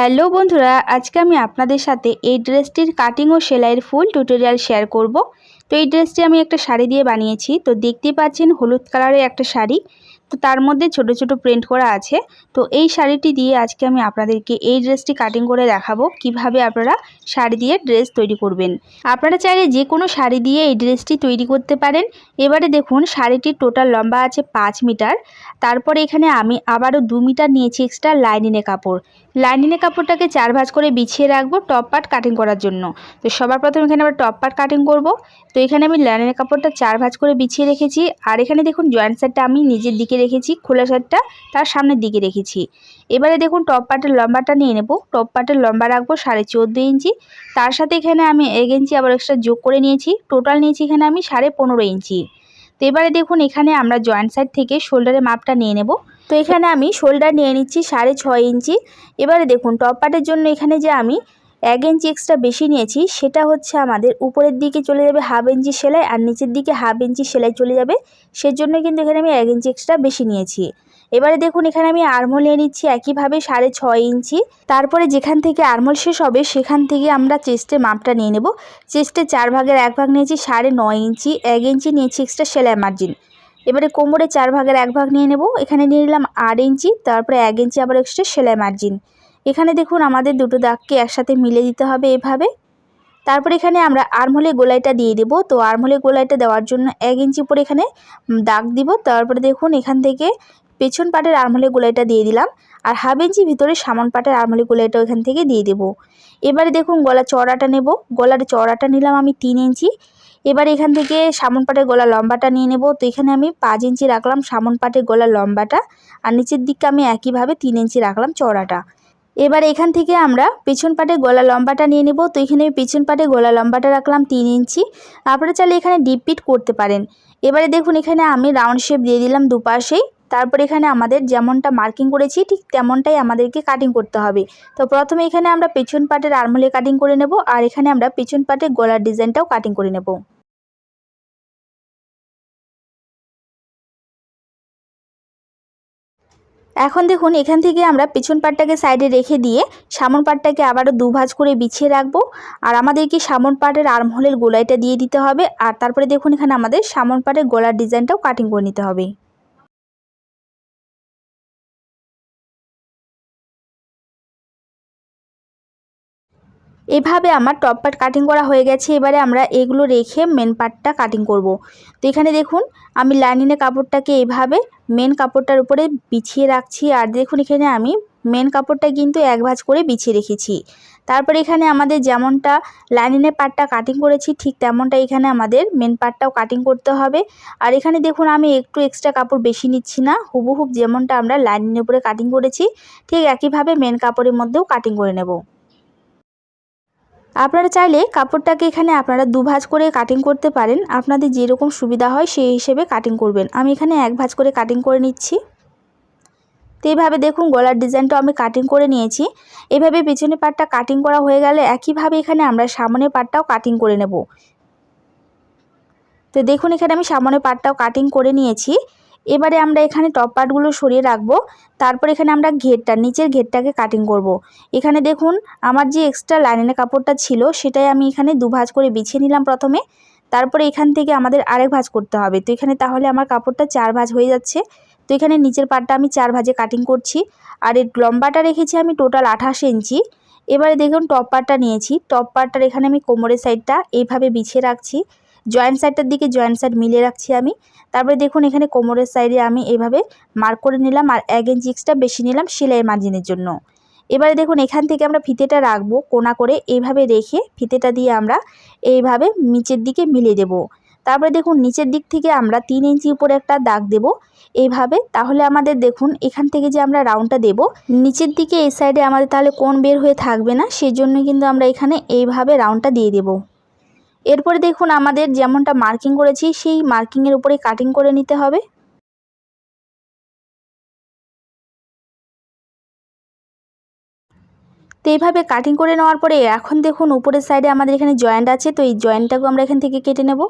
Hello বন্ধুরা, আজকে আমি আপনাদের সাথে এই ড্রেসটির কাটিং ও সেলাইয়ের ফুল টিউটোরিয়াল শেয়ার করব। তো এই ড্রেসটি আমি একটা শাড়ি দিয়ে বানিয়েছি। তো দেখতে পাচ্ছেন, হলুদ কালারের একটা শাড়ি। তো তার মধ্যে ছোট ছোট প্রিন্ট করা আছে। তো এই শাড়িটি দিয়ে আজকে আমি আপনাদেরকে এই ড্রেসটি কাটিং করে দেখাবো, কীভাবে আপনারা শাড়ি দিয়ে ড্রেস তৈরি করবেন। আপনারা চাইলে যে কোনো শাড়ি দিয়ে এই ড্রেসটি তৈরি করতে পারেন। এবারে দেখুন, শাড়িটির টোটাল লম্বা আছে পাঁচ মিটার। তারপরে এখানে আমি আবারও দু মিটার নিয়েছি এক্সট্রা লাইনিনে কাপড়। লাইনিনে কাপড়টাকে চার ভাঁজ করে বিছিয়ে রাখব, টপ পার্ট কাটিং করার জন্য। তো সবার প্রথম এখানে আমরা টপ পার্ট কাটিং করব। তো এখানে আমি লাইনিনের কাপড়টা চার ভাঁজ করে বিছিয়ে রেখেছি। আর এখানে দেখুন জয়েন্ট সাইডটা আমি নিজের দিকে রেখেছি, খোলা সাইডটা তার সামনের দিকে রেখেছি। এবারে দেখুন, টপ পার্টের লম্বাটা নিয়ে নেব। টপ পার্টের লম্বা রাখব সাড়ে চোদ্দ ইঞ্চি। তার সাথে এখানে আমি এক ইঞ্চি আবার এক্সট্রা যোগ করে নিয়েছি। টোটাল নিয়েছি এখানে আমি সাড়ে পনেরো ইঞ্চি। তো এবারে দেখুন, এখানে আমরা জয়েন্ট সাইড থেকে শোল্ডারের মাপটা নিয়ে নেব। তো এখানে আমি শোল্ডার নিয়ে নিচ্ছি সাড়ে ছয় ইঞ্চি। এবারে দেখুন টপ পার্টের জন্য এখানে যে আমি এক ইঞ্চি এক্সট্রা বেশি নিয়েছি, সেটা হচ্ছে আমাদের উপরের দিকে চলে যাবে হাফ ইঞ্চি সেলাই আর নিচের দিকে হাফ ইঞ্চি সেলাই চলে যাবে। সেজন্য কিন্তু এখানে আমি এক ইঞ্চি এক্সট্রা বেশি নিয়েছি। এবারে দেখুন, এখানে আমি আরমোল নিয়ে নিচ্ছি একইভাবে সাড়ে ছয় ইঞ্চি। তারপরে যেখান থেকে আরমোল শেষ হবে, সেখান থেকে আমরা চেস্টের মাপটা নিয়ে নেব। চেস্টের চার ভাগের এক ভাগ নিয়েছি সাড়ে নয় ইঞ্চি, এক ইঞ্চি নিয়েছি এক্সট্রা সেলাই মার্জিন এবারে কোমরে চার ভাগের এক ভাগ নিয়ে নেব। এখানে নিয়ে নিলাম আট ইঞ্চি, তারপরে এক ইঞ্চি আবার এক্সট্রা সেলাই মার্জিন এখানে দেখুন আমাদের দুটো দাগকে একসাথে মিলে দিতে হবে এভাবে। তারপর এখানে আমরা আরমোলে গোলাইটা দিয়ে দেব। তো আরমোলে গোলাইটা দেওয়ার জন্য এক ইঞ্চি উপরে এখানে দাগ দিব। তারপরে দেখুন এখান থেকে পেছন পাটের আরমোলে গোলাইটা দিয়ে দিলাম। আর হাফ ইঞ্চি ভিতরে সামন পাটের আরমোলে গোলাইটা ওইখান থেকে দিয়ে দেব। এবারে দেখুন গলা চড়াটা নেব। গলার চড়াটা নিলাম আমি তিন ইঞ্চি। এবার এখান থেকে সামন পাটের গলা লম্বাটা নিয়ে নেব। তো এখানে আমি পাঁচ ইঞ্চি রাখলাম সামন পাটের গলা লম্বাটা আর নিচের দিকে আমি একইভাবে তিন ইঞ্চি রাখলাম চড়াটা এবার এখান থেকে আমরা পেছন পাটে গলা লম্বাটা নিয়ে নেব। তো এখানে পেছন পাটে গলা লম্বাটা রাখলাম তিন ইঞ্চি। আপনারা চাইলে এখানে ডিপ পিট করতে পারেন। এবারে দেখুন এখানে আমি রাউন্ড শেপ দিয়ে দিলাম দুপাশেই। তারপর এখানে আমাদের যেমনটা মার্কিং করেছি, ঠিক তেমনটাই আমাদেরকে কাটিং করতে হবে। তো প্রথমে এখানে আমরা পেছন পাটের আরমোলে কাটিং করে নেব আর এখানে আমরা পেছন পাটের গলার ডিজাইনটাও কাটিং করে নেব। এখন দেখুন, এখান থেকে আমরা পেছন পাটটাকে সাইডে রেখে দিয়ে সামন পাটটাকে আবারও দুভাজ করে বিছিয়ে রাখব। আর আমাদেরকে সামন পাটের আর্মহোলের গোলাইটা দিয়ে দিতে হবে। আর তারপরে দেখুন, এখানে আমাদের সামন পাটের গলার ডিজাইনটাও কাটিং করে নিতে হবে। এভাবে আমার টপ পার্ট কাটিং করা হয়ে গেছে। এবারে আমরা এগুলো রেখে মেন পার্টটা কাটিং করব। তো এখানে দেখুন, আমি লাইনিনে কাপড়টাকে এভাবে মেন কাপড়টার উপরে বিছিয়ে রাখছি। আর দেখুন, এখানে আমি মেন কাপড়টা কিন্তু এক ভাঁজ করে বিছিয়ে রেখেছি। তারপর এখানে আমাদের যেমনটা লাইনিনের পার্টটা কাটিং করেছি, ঠিক তেমনটা এখানে আমাদের মেন পার্টটাও কাটিং করতে হবে। আর এখানে দেখুন, আমি একটু এক্সট্রা কাপড় বেশি নিচ্ছি না। হুবহুব যেমনটা আমরা লাইনিনের উপরে কাটিং করেছি, ঠিক একইভাবে মেন কাপড়ের মধ্যেও কাটিং করে নেব। আপনারা চাইলে কাপড়টাকে এখানে আপনারা দুভাজ করে কাটিং করতে পারেন। আপনাদের যেরকম সুবিধা হয় সেই হিসেবে কাটিং করবেন। আমি এখানে এক ভাজ করে কাটিং করে নিচ্ছি। তো এইভাবে দেখুন গলার ডিজাইনটাও আমি কাটিং করে নিয়েছি। এভাবে পিছনে পাটটা কাটিং করা হয়ে গেলে একইভাবে এখানে আমরা সামনের পাটটাও কাটিং করে নেব। তো দেখুন এখানে আমি সামনের পাটটাও কাটিং করে নিয়েছি। এবারে আমরা এখানে টপ পার্টগুলো সরিয়ে রাখব। তারপর এখানে আমরা ঘেরটা, নিচের ঘেরটাকে কাটিং করব। এখানে দেখুন, আমার যে এক্সট্রা লাইনের কাপড়টা ছিল, সেটাই আমি এখানে দু ভাঁজ করে বিছিয়ে নিলাম প্রথমে। তারপরে এখান থেকে আমাদের আরেক ভাঁজ করতে হবে। তো এখানে তাহলে আমার কাপড়টা চার ভাঁজ হয়ে যাচ্ছে। তো এখানে নিচের পাটটা আমি চার ভাঁজে কাটিং করছি। আর এর লম্বাটা রেখেছি আমি টোটাল আঠাশ ইঞ্চি এবারে দেখুন টপ পার্টটা নিয়েছি। টপ পার্টটার এখানে আমি কোমরের সাইডটা এইভাবে বিছিয়ে রাখছি। জয়েন্ট সাইডটার দিকে জয়েন্ট সাইড মিলিয়ে রাখছি আমি। তারপরে দেখুন এখানে কোমরের সাইডে আমি এভাবে মার্ক করে নিলাম আর এক ইঞ্চি এক্সট্রা বেশি নিলাম সেলাই মার্জিনের জন্য। এবারে দেখুন এখান থেকে আমরা ফিতেটা রাখব কোনা করে এইভাবে রেখে ফিতেটা দিয়ে আমরা এইভাবে নিচের দিকে মিলিয়ে দেব। তারপরে দেখুন নিচের দিক থেকে আমরা তিন ইঞ্চি উপরে একটা দাগ দেব এইভাবে। তাহলে আমাদের দেখুন এখান থেকে যে আমরা রাউন্ডটা দেব, নিচের দিকে এই সাইডে আমাদের তাহলে কোন বের হয়ে থাকবে না, সেজন্য কিন্তু আমরা এখানে এইভাবে রাউন্ডটা দিয়ে দেবো। এরপরে দেখুন আমাদের যেমনটা মার্কিং করেছি, সেই মার্কিংয়ের উপরে কাটিং করে নিতে হবে। তো এইভাবে কাটিং করে নেওয়ার পরে এখন দেখুন উপরের সাইডে আমাদের এখানে জয়েন্ট আছে, তো এই জয়েন্টটাকেও আমরা এখান থেকে কেটে নেব।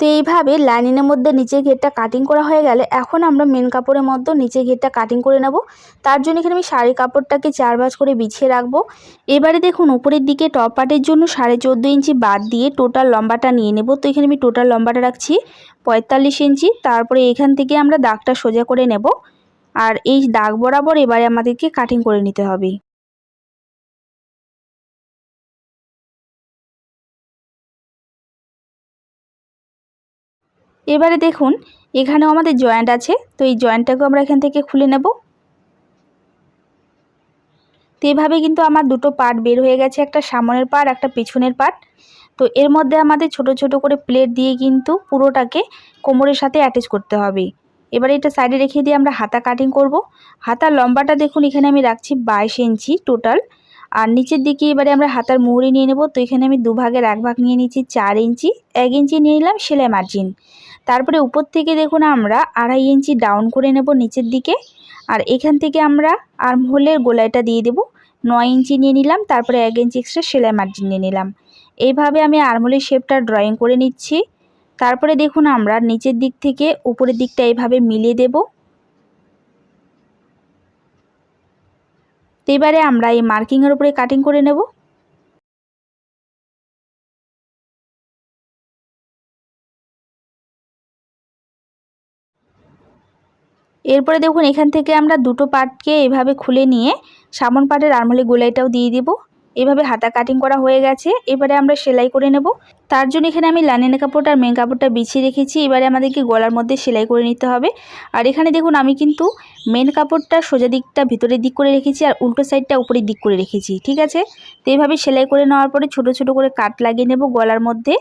তো এইভাবে লাইনিংয়ের মধ্যে নিচের ঘেরটা কাটিং করা হয়ে গেলে এখন আমরা মেন কাপড়ের মধ্যে নিচের ঘেরটা কাটিং করে নেব। তার জন্য এখানে আমি শাড়ি কাপড়টাকে চার ভাঁজ করে বিছিয়ে রাখব। এবারে দেখুন, উপরের দিকে টপ পার্টের জন্য সাড়ে চোদ্দ ইঞ্চি বাদ দিয়ে টোটাল লম্বাটা নিয়ে নেব। তো এখানে আমি টোটাল লম্বাটা রাখছি পঁয়তাল্লিশ ইঞ্চি। তারপরে এখান থেকে আমরা দাগটা সোজা করে নেব। আর এই দাগ বরাবর এবারে আমাদেরকে কাটিং করে নিতে হবে। এবারে দেখুন, এখানেও আমাদের জয়েন্ট আছে, তো এই জয়েন্টটাকেও আমরা এখান থেকে খুলে নেব। তো এভাবে কিন্তু আমার দুটো পার্ট বের হয়ে গেছে, একটা সামনের পার্ট একটা পিছনের পার্ট তো এর মধ্যে আমাদের ছোট ছোট করে প্লেট দিয়ে কিন্তু পুরোটাকে কোমরের সাথে অ্যাটাচ করতে হবে। এবারে এটা সাইডে রেখে দিয়ে আমরা হাতা কাটিং করব। হাতার লম্বাটা দেখুন, এখানে আমি রাখছি বাইশ ইঞ্চি টোটাল আর নিচের দিকে এবারে আমরা হাতার মুহুরি নিয়ে নেব। তো এখানে আমি দুভাগের এক ভাগ নিয়ে নিচ্ছি চার ইঞ্চি, এক ইঞ্চি নিয়ে নিলাম সেলাই মার্জিন তারপরে উপর থেকে দেখুন আমরা আড়াই ইঞ্চি ডাউন করে নেব নিচের দিকে। আর এখান থেকে আমরা আর্মহোলের গোলাইটা দিয়ে দেব। নয় ইঞ্চি নিয়ে নিলাম, তারপরে এক ইঞ্চি এক্সট্রা সেলাই মার্জিন নিয়ে নিলাম। এইভাবে আমি আর্মহোলের শেপটা ড্রয়িং করে নিচ্ছি। তারপরে দেখুন আমরা নিচের দিক থেকে উপরের দিকটা এইভাবে মিলিয়ে দেব। এবারে আমরা এই মার্কিংয়ের উপরে কাটিং করে নেব। এরপরে দেখুন এখান থেকে আমরা দুটো পাটকে এভাবে খুলে নিয়ে সামন পাটের আরমলি গোলাইটাও দিয়ে দিব। এভাবে হাতা কাটিং করা হয়ে গেছে। এবারে আমরা সেলাই করে নেব। তার জন্য এখানে আমি লাইনের কাপড়টা আর মেন কাপড়টা বিছিয়ে রেখেছি। এবারে আমাদেরকে গলার মধ্যে সেলাই করে নিতে হবে। আর এখানে দেখুন, আমি কিন্তু মেন কাপড়টা সোজা দিকটা ভিতরের দিক করে রেখেছি আর উল্টো সাইডটা উপরের দিক করে রেখেছি, ঠিক আছে? তো এইভাবে সেলাই করে নেওয়ার পরে ছোট ছোট করে কাট লাগিয়ে নেব গলার মধ্যে।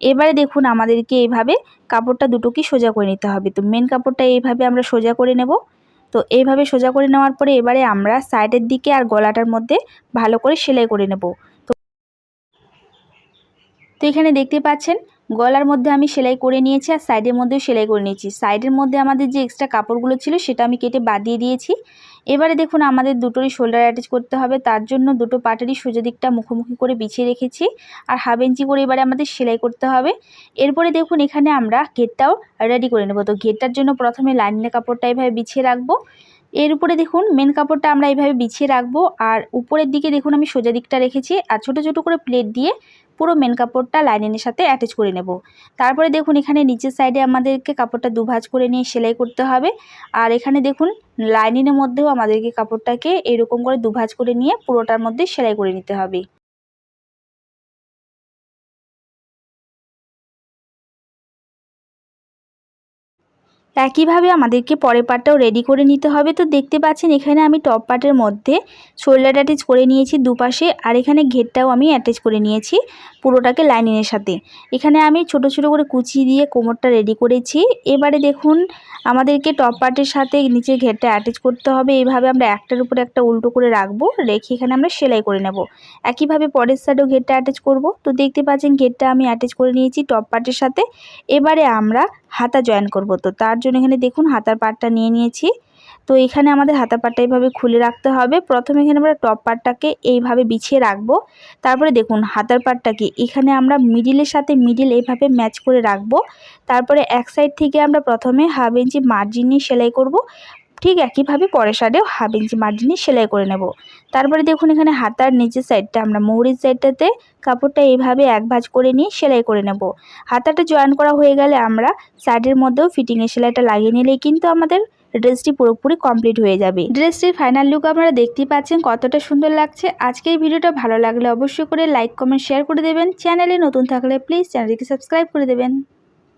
এবারে দেখুন, আমাদেরকে এইভাবে কাপড়টা দুটোকে সোজা করে নিতে হবে। তো মেন কাপড়টা এইভাবে আমরা সোজা করে নেব। তো এইভাবে সোজা করে নেওয়ার পরে এবারে আমরা সাইডের দিকে আর গলাটার মধ্যে ভালো করে সেলাই করে নেব। তো এখানে দেখতে পাচ্ছেন গলার মধ্যে আমি সেলাই করে নিয়েছি আর সাইডের মধ্যেও সেলাই করে নিয়েছি। সাইডের মধ্যে আমাদের যে এক্সট্রা কাপড়গুলো ছিল সেটা আমি কেটে বাদ দিয়ে দিয়েছি। এবারে দেখুন আমাদের দুটোরই শোল্ডার অ্যাটাচ করতে হবে, তার জন্য দুটো পাটেরই সোজা দিকটা মুখোমুখি করে বিছিয়ে রেখেছি আর হাফ ইঞ্চি করে এবারে আমাদের সেলাই করতে হবে। এরপরে দেখুন এখানে আমরা ঘেরটাও রেডি করে নেব। তো ঘেরটার জন্য প্রথমে লাইনের কাপড়টা এভাবে বিছিয়ে রাখব। এর উপরে দেখুন মেন কাপড়টা আমরা এইভাবে বিছিয়ে রাখব। আর উপরের দিকে দেখুন, আমি সোজা দিকটা রেখেছি। আর ছোটো ছোটো করে প্লেট দিয়ে পুরো মেন কাপড়টা লাইনিংয়ের সাথে অ্যাটাচ করে নেব। তারপরে দেখুন, এখানে নিচের সাইডে আমাদেরকে কাপড়টা দুভাজ করে নিয়ে সেলাই করতে হবে। আর এখানে দেখুন লাইনিংয়ের মধ্যেও আমাদেরকে কাপড়টাকে এরকম করে দুভাজ করে নিয়ে পুরোটার মধ্যে সেলাই করে নিতে হবে। একইভাবে আমাদেরকে পরের পার্টটাও রেডি করে নিতে হবে। তো দেখতে পাচ্ছেন এখানে আমি টপ পার্টের মধ্যে শোল্ডার অ্যাটাচ করে নিয়েছি দুপাশে আর এখানে ঘেরটাও আমি অ্যাটাচ করে নিয়েছি পুরোটাকে লাইনিংয়ের সাথে। এখানে আমি ছোট ছোট করে কুচি দিয়ে কোমরটা রেডি করেছি। এবারে দেখুন আমাদেরকে টপ পার্টের সাথে নিচে ঘেরটা অ্যাটাচ করতে হবে। এইভাবে আমরা একটার উপরে একটা উল্টো করে রাখব, রেখে এখানে আমরা সেলাই করে নেব। একইভাবে পরের সাইডেও ঘেরটা অ্যাটাচ করব। তো দেখতে পাচ্ছেন ঘেরটা আমি অ্যাটাচ করে নিয়েছি টপ পার্টের সাথে। এবারে আমরা হাতা জয়েন করব। তো তার জন্য এখানে দেখুন হাতার পাটটা নিয়ে নিয়েছি। তো এখানে আমাদের হাতা পাটটা এইভাবে খুলে রাখতে হবে। প্রথমে এখানে আমরা টপ পাটটাকে এইভাবে বিছিয়ে রাখব। তারপরে দেখুন হাতার পাটটাকে এখানে আমরা মিডিলের সাথে মিডিল এইভাবে ম্যাচ করে রাখব। তারপরে এক সাইড থেকে আমরা প্রথমে হাফ ইঞ্চি মার্জিন নিয়ে সেলাই করব। ঠিক একইভাবে পরের সাইডেও হাফ ইঞ্চি মার্জিনে সেলাই করে নেব। তারপরে দেখুন এখানে হাতার নিচের সাইডটা আমরা মৌরির সাইডটাতে কাপড়টা এইভাবে এক ভাজ করে নিয়ে সেলাই করে নেব। হাতাটা জয়েন করা হয়ে গেলে আমরা সাইডের মধ্যেও ফিটিংয়ের সেলাইটা লাগিয়ে নিলেই কিন্তু আমাদের ড্রেসটি পুরোপুরি কমপ্লিট হয়ে যাবে। ড্রেসটির ফাইনাল লুক আপনারা দেখতেই পাচ্ছেন কতটা সুন্দর লাগছে। আজকের ভিডিওটা ভালো লাগলে অবশ্যই করে লাইক কমেন্ট শেয়ার করে দেবেন। চ্যানেলে নতুন থাকলে প্লিজ চ্যানেলটিকে সাবস্ক্রাইব করে দেবেন।